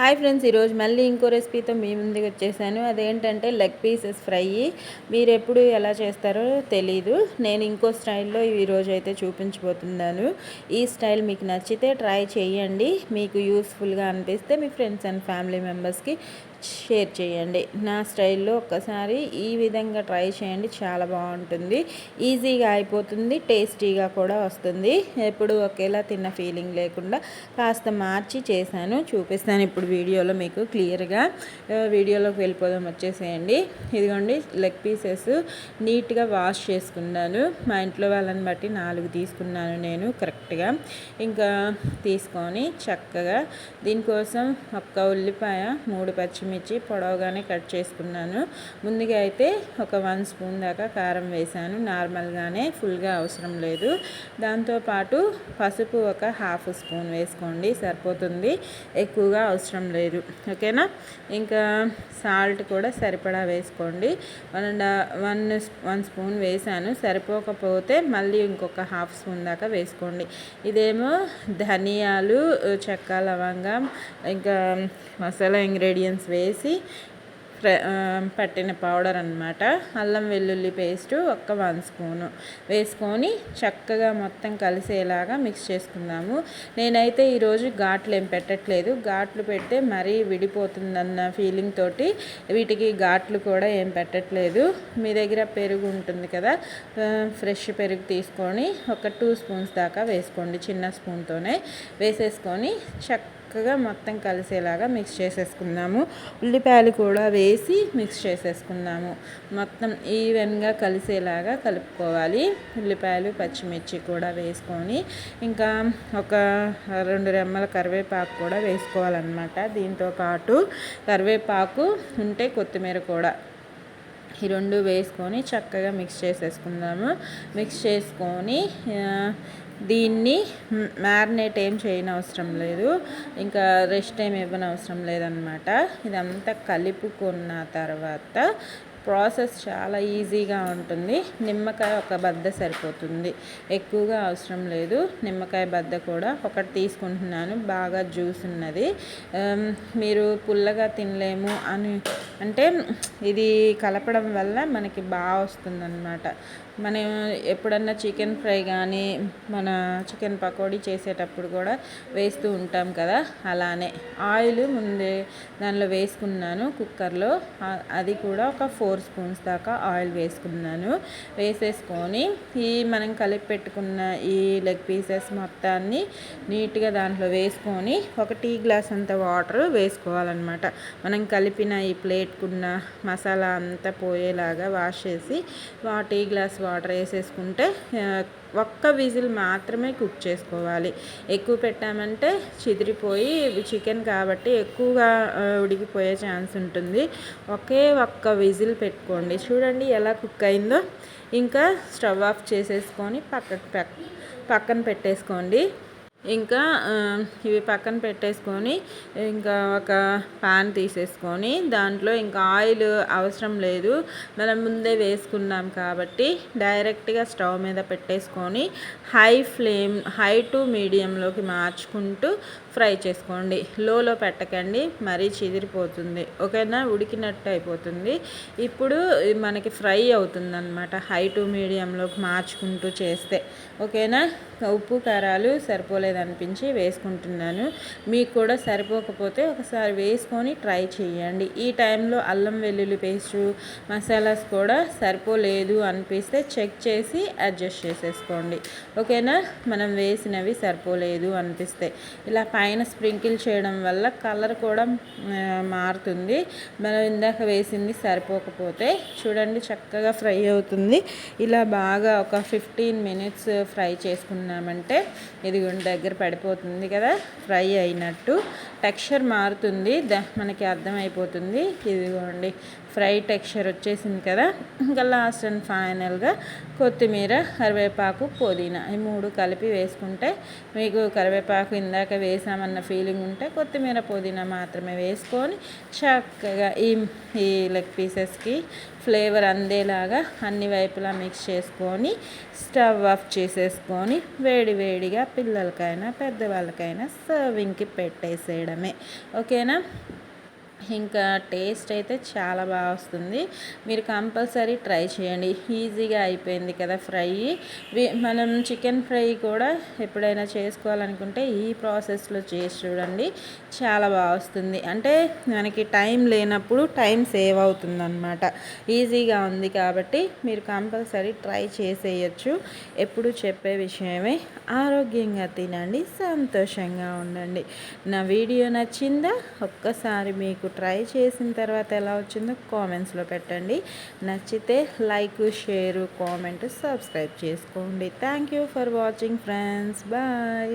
Hi friends ఈరోజు మళ్ళీ ఇంకో రెసిపీతో మీ ముందుకు వచ్చేసాను. అదేంటంటే లెగ్ పీసెస్ ఫ్రై. మీరు ఎప్పుడు ఎలా చేస్తారో తెలీదు. నేను ఇంకో స్టైల్లో ఈరోజు అయితే చూపించబోతున్నాను. ఈ స్టైల్ మీకు నచ్చితే ట్రై చేయండి. మీకు యూస్ఫుల్గా అనిపిస్తే మీ ఫ్రెండ్స్ అండ్ ఫ్యామిలీ మెంబర్స్కి షేర్ చేయండి. నా స్టైల్లో ఒక్కసారి ఈ విధంగా ట్రై చేయండి. చాలా బాగుంటుంది. ఈజీగా అయిపోతుంది. టేస్టీగా కూడా వస్తుంది. ఎప్పుడు ఒకేలా తిన్న ఫీలింగ్ లేకుండా కాస్త మార్చి చేశాను. చూపిస్తాను ఇప్పుడు వీడియోలో మీకు క్లియర్గా. వీడియోలోకి వెళ్ళిపోదాం. వచ్చేసేయండి. ఇదిగోండి లెగ్ పీసెస్ నీట్గా వాష్ చేసుకున్నాను. మా ఇంట్లో వాళ్ళని బట్టి నాలుగు తీసుకున్నాను నేను కరెక్ట్గా. ఇంకా తీసుకొని చక్కగా దీనికోసం ఒక్క ఉల్లిపాయ మూడు పచ్చిమిర్చి పచ్చిమిర్చి పొడవుగానే కట్ చేసుకున్నాను. ముందుగా అయితే ఒక వన్ స్పూన్ దాకా కారం వేశాను. నార్మల్గానే ఫుల్గా అవసరం లేదు. దాంతోపాటు పసుపు ఒక హాఫ్ స్పూన్ వేసుకోండి సరిపోతుంది. ఎక్కువగా అవసరం లేదు. ఓకేనా? ఇంకా సాల్ట్ కూడా సరిపడా వేసుకోండి. One and one one spoon వేసాను సరిపోకపోతే మళ్ళీ ఇంకొక హాఫ్ స్పూన్ దాకా వేసుకోండి. ఇదేమో ధనియాలు చెక్క లవంగం ఇంకా మసాలా ఇంగ్రీడియంట్స్ వేసి పట్టిన పౌడర్ అనమాట అల్లం వెల్లుల్లి పేస్ట్ ఒక్క వన్ స్పూను. వేసుకొని చక్కగా మొత్తం కలిసేలాగా మిక్స్ చేసుకుందాము. నేనైతే ఈరోజు ఘాట్లు ఏం పెట్టట్లేదు. ఘాట్లు పెడితే మరీ విడిపోతుందన్న ఫీలింగ్ తోటి వీటికి ఘాట్లు కూడా ఏం పెట్టట్లేదు. మీ దగ్గర పెరుగు ఉంటుంది కదా ఫ్రెష్ పెరుగు తీసుకొని ఒక టూ స్పూన్స్ దాకా వేసుకోండి చిన్న స్పూన్తోనే వేసేసుకొని చక్క చక్కగా మొత్తం కలిసేలాగా మిక్స్ చేసేసుకుందాము. ఉల్లిపాయలు కూడా వేసి మిక్స్ చేసేసుకుందాము. మొత్తం ఈవెన్గా కలిసేలాగా కలుపుకోవాలి. ఉల్లిపాయలు పచ్చిమిర్చి కూడా వేసుకొని ఇంకా ఒక రెండు రెమ్మల కరివేపాకు కూడా వేసుకోవాలన్నమాట. దీంతో పాటు కరివేపాకు ఉంటే కొత్తిమీర కూడా ఈ రెండు వేసుకొని చక్కగా మిక్స్ చేసేసుకుందాము. మిక్స్ చేసుకొని దీన్ని మ్యారినేట్ ఏం చేయని అవసరం లేదు. ఇంకా రెస్ట్ ఏం ఇవ్వని అవసరం లేదనమాట. ఇదంతా కలుపుకున్న తర్వాత ప్రాసెస్ చాలా ఈజీగా ఉంటుంది. నిమ్మకాయ ఒక బద్ద సరిపోతుంది. ఎక్కువగా అవసరం లేదు. నిమ్మకాయ బద్ద కూడా ఒకటి తీసుకుంటున్నాను. బాగా జ్యూస్ ఉన్నది. మీరు పుల్లగా తినలేము అని అంటే ఇది కలపడం వల్ల మనకి బాగా వస్తుందన్నమాట. మనం ఎప్పుడన్నా చికెన్ ఫ్రై కానీ మన చికెన్ పకోడీ చేసేటప్పుడు కూడా వేస్తూ ఉంటాం కదా అలానే. ఆయిల్ ముందే దానిలో వేసుకున్నాను కుక్కర్లో. అది కూడా ఒక ఫోర్ స్పూన్స్ దాకా ఆయిల్ వేసుకున్నాను. వేసేసుకొని ఈ మనం కలిపి పెట్టుకున్న ఈ లెగ్ పీసెస్ మొత్తాన్ని నీట్గా దాంట్లో వేసుకొని ఒక టీ గ్లాస్ అంత వాటర్ వేసుకోవాలన్నమాట. మనం కలిపిన ఈ ప్లేట్కున్న మసాలా అంతా పోయేలాగా వాష్ చేసి వా టీ గ్లాస్ వాటర్ వేసేసుకుంటే ఒక్క విజిల్ మాత్రమే కుక్ చేసుకోవాలి. ఎక్కువ పెట్టామంటే చిదిరిపోయి చికెన్ కాబట్టి ఎక్కువగా ఉడికిపోయే ఛాన్స్ ఉంటుంది. ఒకే ఒక్క విజిల్ పెట్టుకోండి. చూడండి ఎలా కుక్ అయిందో. ఇంకా స్టవ్ ఆఫ్ చేసేసుకొని పక్కకు పక్కన పెట్టేసుకోండి. ఇంకా ఇవి పక్కన పెట్టేసుకొని ఇంకా ఒక ప్యాన్ తీసేసుకొని దాంట్లో ఇంకా ఆయిల్ అవసరం లేదు. మనం ముందే వేసుకున్నాం కాబట్టి డైరెక్ట్గా స్టవ్ మీద పెట్టేసుకొని హై ఫ్లేమ్ హై టు మీడియంలోకి మార్చుకుంటూ ఫ్రై చేసుకోండి. లోలో పెట్టకండి. మరీ చిదిరిపోతుంది. ఓకేనా? ఉడికినట్టు అయిపోతుంది. ఇప్పుడు మనకి ఫ్రై అవుతుంది అనమాట హై టు మీడియంలోకి మార్చుకుంటూ చేస్తే. ఓకేనా? ఉప్పు కారాలు సరిపోలేదనిపించి వేసుకుంటున్నాను. మీకు కూడా సరిపోకపోతే ఒకసారి వేసుకొని ట్రై చేయండి. ఈ టైంలో అల్లం వెల్లుల్లి పేస్టు మసాలాస్ కూడా సరిపోలేదు అనిపిస్తే చెక్ చేసి అడ్జస్ట్ చేసేసుకోండి. ఓకేనా? మనం వేసినవి సరిపోలేదు అనిపిస్తే. ఇలా పైన స్ప్రింకిల్ చేయడం వల్ల కలర్ కూడా మారుతుంది. మనం ఇందాక వేసింది సరిపోకపోతే చూడండి చక్కగా ఫ్రై అవుతుంది. ఇలా బాగా ఒక ఫిఫ్టీన్ మినిట్స్ ఫ్రై చేసుకున్నామంటే ఇది దగ్గర పడిపోతుంది కదా ఫ్రై అయినట్టు. టెక్స్చర్ మారుతుంది. ద మనకి అర్థమైపోతుంది. ఇదిగోండి ఫ్రై టెక్స్చర్ వచ్చేసింది కదా. ఇంకా లాస్ట్ అండ్ ఫైనల్గా కొత్తిమీర కరివేపాకు పుదీనా ఈ మూడు కలిపి వేసుకుంటే మీకు కరివేపాకు ఇందాక వేసామన్న ఫీలింగ్ ఉంటే కొత్తిమీర పుదీనా మాత్రమే వేసుకొని చక్కగా ఈ ఈ లెగ్ పీసెస్కి ఫ్లేవర్ అందేలాగా అన్ని వైపులా మిక్స్ చేసుకొని స్టవ్ ఆఫ్ చేసేసుకొని వేడి వేడిగా పిల్లలకైనా పెద్దవాళ్ళకైనా సర్వింగ్కి పెట్టేసేయడమే. ఓకేనా ఇంకా టేస్ట్ అయితే చాలా బాగా వస్తుంది. మీరు కంపల్సరీ ట్రై చేయండి. ఈజీగా అయిపోయింది కదా ఫ్రై. మనం చికెన్ ఫ్రై కూడా ఎప్పుడైనా చేసుకోవాలనుకుంటే ఈ ప్రాసెస్లో చేసి చూడండి. చాలా బాగా వస్తుంది. అంటే మనకి టైం లేనప్పుడు టైం సేవ్ అవుతుంది అనమాట ఈజీగా ఉంది కాబట్టి మీరు కంపల్సరీ ట్రై చేసేయచ్చు. ఎప్పుడు చెప్పే విషయమే. ఆరోగ్యంగా తినండి సంతోషంగా ఉండండి. నా వీడియో నచ్చిందా? ఒక్కసారి మీకు ట్రై చేసిన తర్వాత ఎలా వచ్చిందో కామెంట్స్లో పెట్టండి. నచ్చితే లైక్ షేరు కామెంట్ సబ్స్క్రైబ్ చేసుకోండి. Thank you for watching friends bye